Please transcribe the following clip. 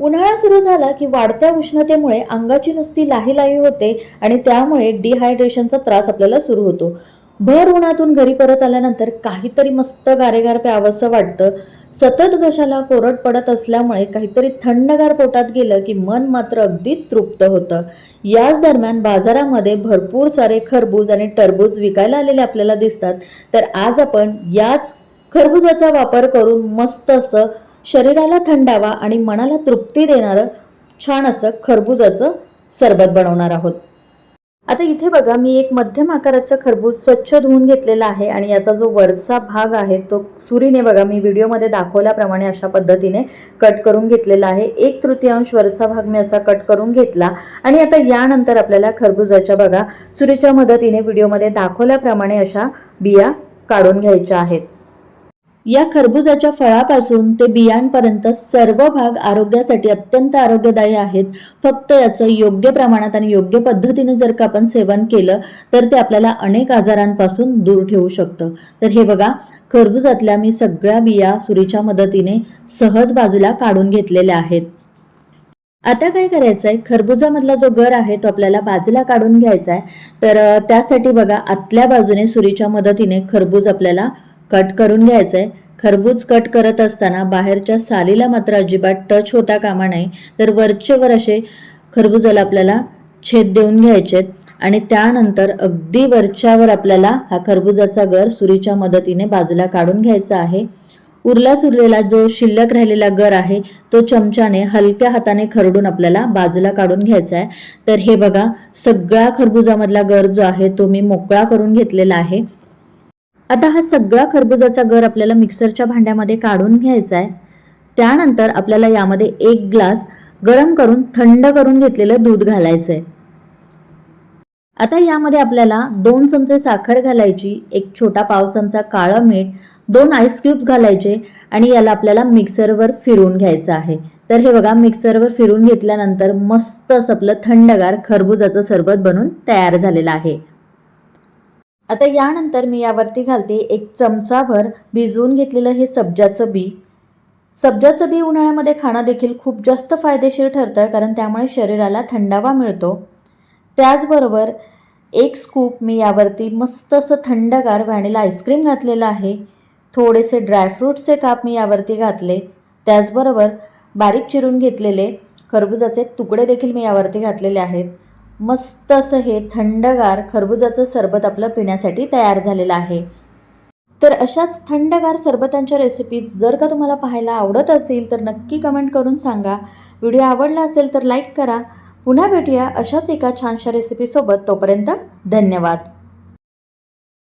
उन्हाळा सुरू झाला की वाढत्या उष्णतेमुळे अंगाची नुसती लाही लाही होते आणि त्यामुळे डिहायड्रेशनचा त्रास आपल्याला सुरू होतो. भर उन्हातून घरी परत आल्यानंतर काहीतरी मस्त गारेगार प्यावंसं वाटतं. सतत घशाला कोरड पडत असल्यामुळे काहीतरी थंडगार पोटात गेलं की मन मात्र अगदी तृप्त होतं. याच दरम्यान बाजारामध्ये भरपूर सारे खरबूज आणि टरबूज विकायला आलेले आपल्याला दिसतात. तर आज आपण याच खरबुजाचा वापर करून मस्त असं शरीराला थंडावा आणि मनाला तृप्ती देणारं छान असं खरबुजाचं सरबत बनवणार आहोत. आता इथे बघा मी एक मध्यम आकाराचं खरबूज स्वच्छ धुवून घेतलेला आहे आणि याचा जो वरचा भाग आहे तो सुरीने बघा मी व्हिडिओमध्ये दाखवल्याप्रमाणे अशा पद्धतीने कट करून घेतलेला आहे. एक तृतीयांश वरचा भाग मी असा कट करून घेतला आणि आता यानंतर आपल्याला खरबुजाच्या बघा सुरीच्या मदतीने व्हिडिओमध्ये दाखवल्याप्रमाणे अशा बिया काढून घ्यायच्या आहेत. या खरबुजाच्या फळापासून ते बियांपर्यंत सर्व भाग आरोग्यासाठी अत्यंत आरोग्यदायी आहेत. फक्त याचं योग्य प्रमाणात आणि योग्य पद्धतीने जर का आपण सेवन केलं तर ते आपल्याला अनेक आजारांपासून दूर ठेवू शकतं. तर हे बघा खरबुजातल्या मी सगळ्या बिया सुरीच्या मदतीने सहज बाजूला काढून घेतलेल्या आहेत. आता काय करायचं आहे खरबुजामधला जो गर आहे तो आपल्याला बाजूला काढून घ्यायचा आहे तर त्यासाठी बघा आतल्या बाजूने सुरीच्या मदतीने खरबूज आपल्याला कट करून घ्यायचं आहे खरबूज कट करत असताना बाहेरच्या सालीला मात्र अजिबात टच होता कामा नाही तर वरचेवर असे खरबुजाला आपल्याला छेद देऊन घ्यायचे आहेत आणि त्यानंतर अगदी वरच्यावर आपल्याला हा खरबुजाचा गर सुरीच्या मदतीने बाजूला काढून घ्यायचा आहे. उरला सुरलेला जो शिल्लक राहिलेला गर आहे तो चमच्याने हलक्या हाताने खरडून आपल्याला बाजूला काढून घ्यायचा आहे तर हे बघा सगळा खरबुजामधला गर जो आहे तो मी मोकळा करून घेतलेला आहे. आता हा सगळा खरबुजाचा गर आपल्याला मिक्सरच्या भांड्यामध्ये काढून घ्यायचा आहे त्यानंतर आपल्याला यामध्ये एक ग्लास गरम करून थंड करून घेतलेलं दूध घालायचं आहे आता यामध्ये आपल्याला दोन चमचे साखर घालायची एक छोटा पाव चमचा काळं मीठ दोन आईस क्यूब्स घालायचे आणि याला आपल्याला मिक्सरवर फिरवून घ्यायचं आहे. तर हे बघा मिक्सरवर फिरून घेतल्यानंतर मस्त असं आपलं थंडगार खरबुजाचं सरबत बनून तयार झालेलं आहे. आता यानंतर मी यावरती घालते एक चमचाभर भिजवून घेतलेलं हे सब्जाचं बी. सब्जाचं बी उन्हाळ्यामध्ये खाणं देखील खूप जास्त फायदेशीर ठरतं कारण त्यामुळे शरीराला थंडावा मिळतो. त्याचबरोबर एक स्कूप मी यावरती मस्त असं थंडगार व्हॅनिला आईस्क्रीम घातलेलं आहे. थोडेसे ड्रायफ्रूटचे काप मी यावरती घातले. त्याचबरोबर बारीक चिरून घेतलेले खरबुजाचे तुकडे देखील मी यावरती घातलेले आहेत. मस्त असं हे थंडगार खरबुजाचं सरबत आपलं पिण्यासाठी तयार झालेलं आहे. तर अशाच थंडगार सरबतांच्या रेसिपीज जर का तुम्हाला पाहायला आवडत असतील तर नक्की कमेंट करून सांगा. व्हिडिओ आवडला असेल तर लाईक करा. पुन्हा भेटूया अशाच एका छानशा रेसिपीसोबत तोपर्यंत धन्यवाद.